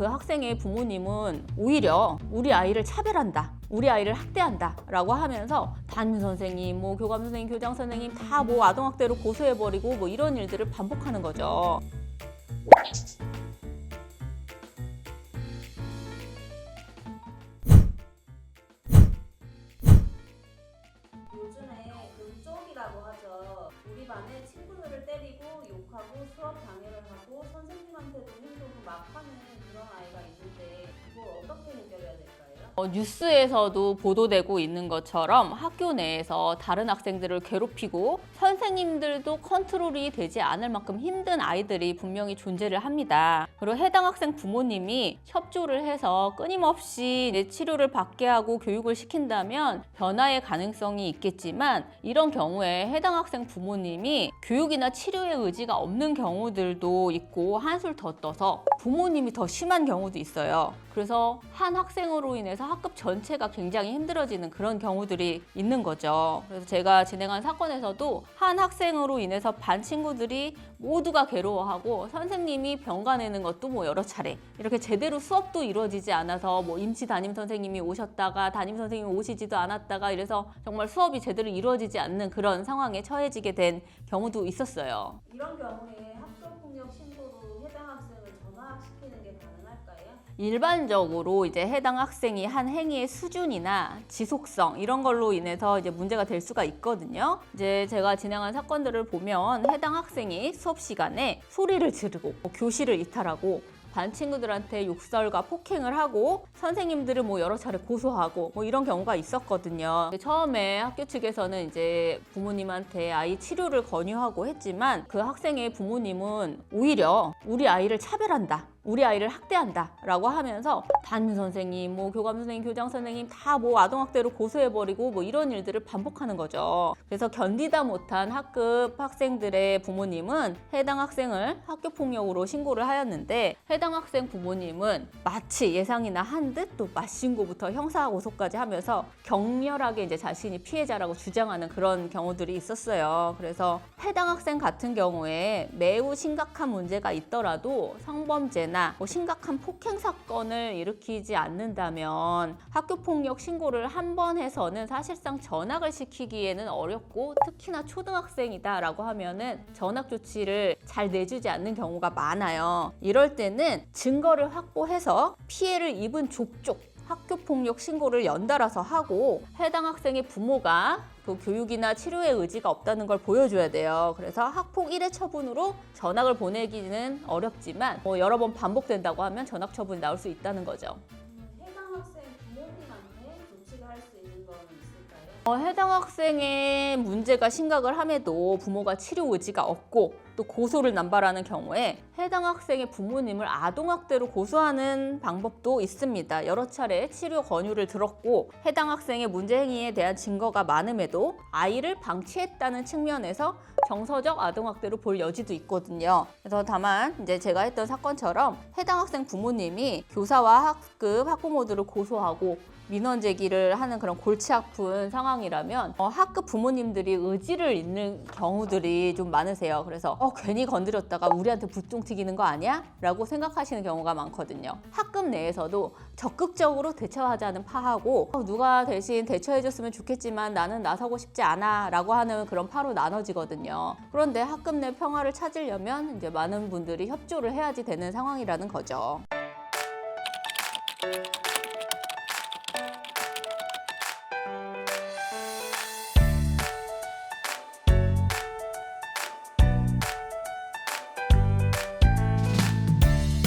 그 학생의 부모님은 오히려 우리 아이를 차별한다. 우리 아이를 학대한다. 라고 하면서 담임 선생님, 뭐 교감 선생님, 교장 선생님 다 뭐 아동학대로 고소해버리고 뭐 이런 일들을 반복하는 거죠. 요즘에 그 쪽이라고 하죠. 우리 반에 친구들을 때리고 욕하고 수업 방해를 하고 선생님한테도 힘들고 막 하는 그런 아이 뉴스에서도 보도되고 있는 것처럼 학교 내에서 다른 학생들을 괴롭히고 선생님들도 컨트롤이 되지 않을 만큼 힘든 아이들이 분명히 존재를 합니다. 그리고 해당 학생 부모님이 협조를 해서 끊임없이 치료를 받게 하고 교육을 시킨다면 변화의 가능성이 있겠지만 이런 경우에 해당 학생 부모님이 교육이나 치료의 의지가 없는 경우들도 있고 한술 더 떠서 부모님이 더 심한 경우도 있어요. 그래서 한 학생으로 인해서 학급 전체가 굉장히 힘들어지는 그런 경우들이 있는 거죠. 그래서 제가 진행한 사건에서도 한 학생으로 인해서 반 친구들이 모두가 괴로워하고 선생님이 병가내는 것도 뭐 여러 차례 이렇게 제대로 수업도 이루어지지 않아서 뭐 임시 담임 선생님이 오셨다가 담임 선생님이 오시지도 않았다가 이래서 정말 수업이 제대로 이루어지지 않는 그런 상황에 처해지게 된 경우도 있었어요. 이런 경우에 학교폭력 신고로 해당 전화시키는 게 가능할까요? 일반적으로 이제 해당 학생이 한 행위의 수준이나 지속성 이런 걸로 인해서 이제 문제가 될 수가 있거든요. 이제 제가 진행한 사건들을 보면 해당 학생이 수업 시간에 소리를 지르고 뭐 교실을 이탈하고 반 친구들한테 욕설과 폭행을 하고 선생님들을 뭐 여러 차례 고소하고 뭐 이런 경우가 있었거든요. 처음에 학교 측에서는 이제 부모님한테 아이 치료를 권유하고 했지만 그 학생의 부모님은 오히려 우리 아이를 차별한다. 우리 아이를 학대한다 라고 하면서 담임 선생님, 뭐 교감 선생님, 교장 선생님 다 뭐 아동학대로 고소해버리고 뭐 이런 일들을 반복하는 거죠. 그래서 견디다 못한 학급 학생들의 부모님은 해당 학생을 학교폭력으로 신고를 하였는데 해당 학생 부모님은 마치 예상이나 한 듯 또 맞신고부터 형사고소까지 하면서 격렬하게 이제 자신이 피해자라고 주장하는 그런 경우들이 있었어요. 그래서 해당 학생 같은 경우에 매우 심각한 문제가 있더라도 성범죄 나 뭐 심각한 폭행 사건을 일으키지 않는다면 학교 폭력 신고를 한 번 해서는 사실상 전학을 시키기에는 어렵고 특히나 초등학생이다라고 하면은 전학 조치를 잘 내주지 않는 경우가 많아요. 이럴 때는 증거를 확보해서 피해를 입은 족족 학교 폭력 신고를 연달아서 하고 해당 학생의 부모가 그 교육이나 치료의 의지가 없다는 걸 보여줘야 돼요. 그래서 학폭 1회 처분으로 전학을 보내기는 어렵지만 뭐 여러 번 반복된다고 하면 전학 처분이 나올 수 있다는 거죠. 음, 해당 학생 부모님한테 조치를 할 수 있는 거는 있을까요? 어, 해당 학생의 문제가 심각을 함에도 부모가 치료 의지가 없고 또 고소를 남발하는 경우에 해당 학생의 부모님을 아동학대로 고소하는 방법도 있습니다. 여러 차례 치료 권유를 들었고 해당 학생의 문제 행위에 대한 증거가 많음에도 아이를 방치했다는 측면에서 정서적 아동학대로 볼 여지도 있거든요. 그래서 다만 이제 제가 했던 사건처럼 해당 학생 부모님이 교사와 학급 학부모들을 고소하고 민원 제기를 하는 그런 골치 아픈 상황이라면 어, 학급 부모님들이 의지를 잃는 경우들이 좀 많으세요. 그래서 어, 괜히 건드렸다가 우리한테 부똥 튀기는 거 아니야? 라고 생각하시는 경우가 많거든요. 학급 내에서도 적극적으로 대처하자는 파하고 어, 누가 대신 대처해줬으면 좋겠지만 나는 나서고 싶지 않아 라고 하는 그런 파로 나눠지거든요. 그런데 학급 내 평화를 찾으려면 이제 많은 분들이 협조를 해야지 되는 상황이라는 거죠.